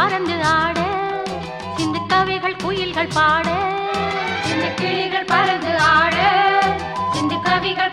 பறந்து ஆட இந்த கவிகள் குயில்கள் பாட இந்த கிளிகள் பறந்து ஆட இந்த கவிகள்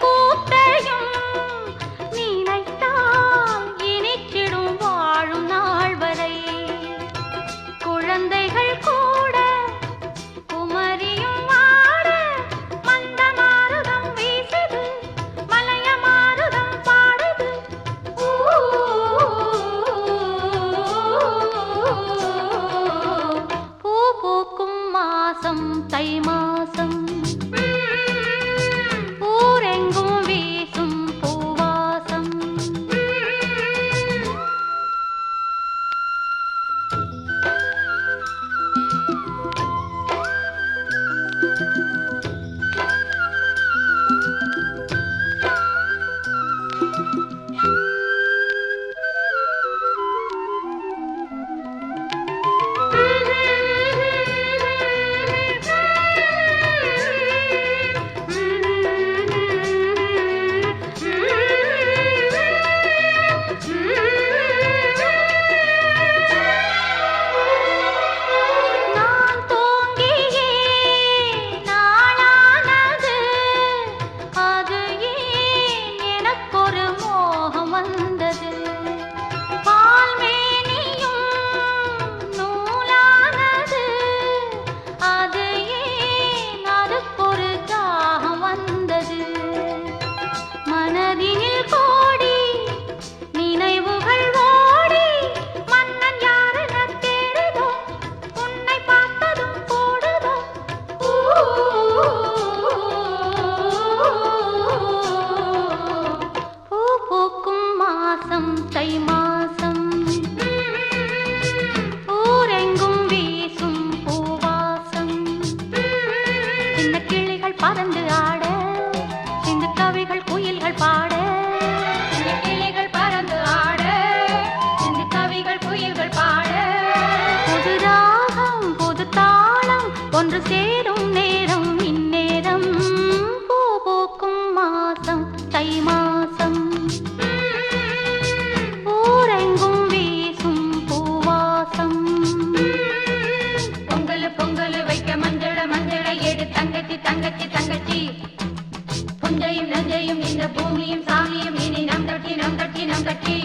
தெருக்கூத்தையும் நினைத்தால் இனிக்கிடும் வாழும் நாள் வரை குழந்தைகள் கூட குமரியும் ஆட மந்த மாருதம் வீசுது மலைய மாருதம் பாடுது ஊ. பூ பூக்கும் மாசம் தை வந்து சேரும் நேரம் இந்நேரம் பூ பூக்கும் மாசம் தை மாசம் ஊரெங்கும் வீசும் பூவாசம். பொங்கல் பொங்கல் வைக்க மஞ்சள மஞ்சள எடு தங்கச்சி தங்கச்சி தங்கச்சி. புஞ்சையும் நஞ்சையும் இந்த பூமியும் சாமியும் இனி நம் தட்டி நம் தட்டி நம் தட்டி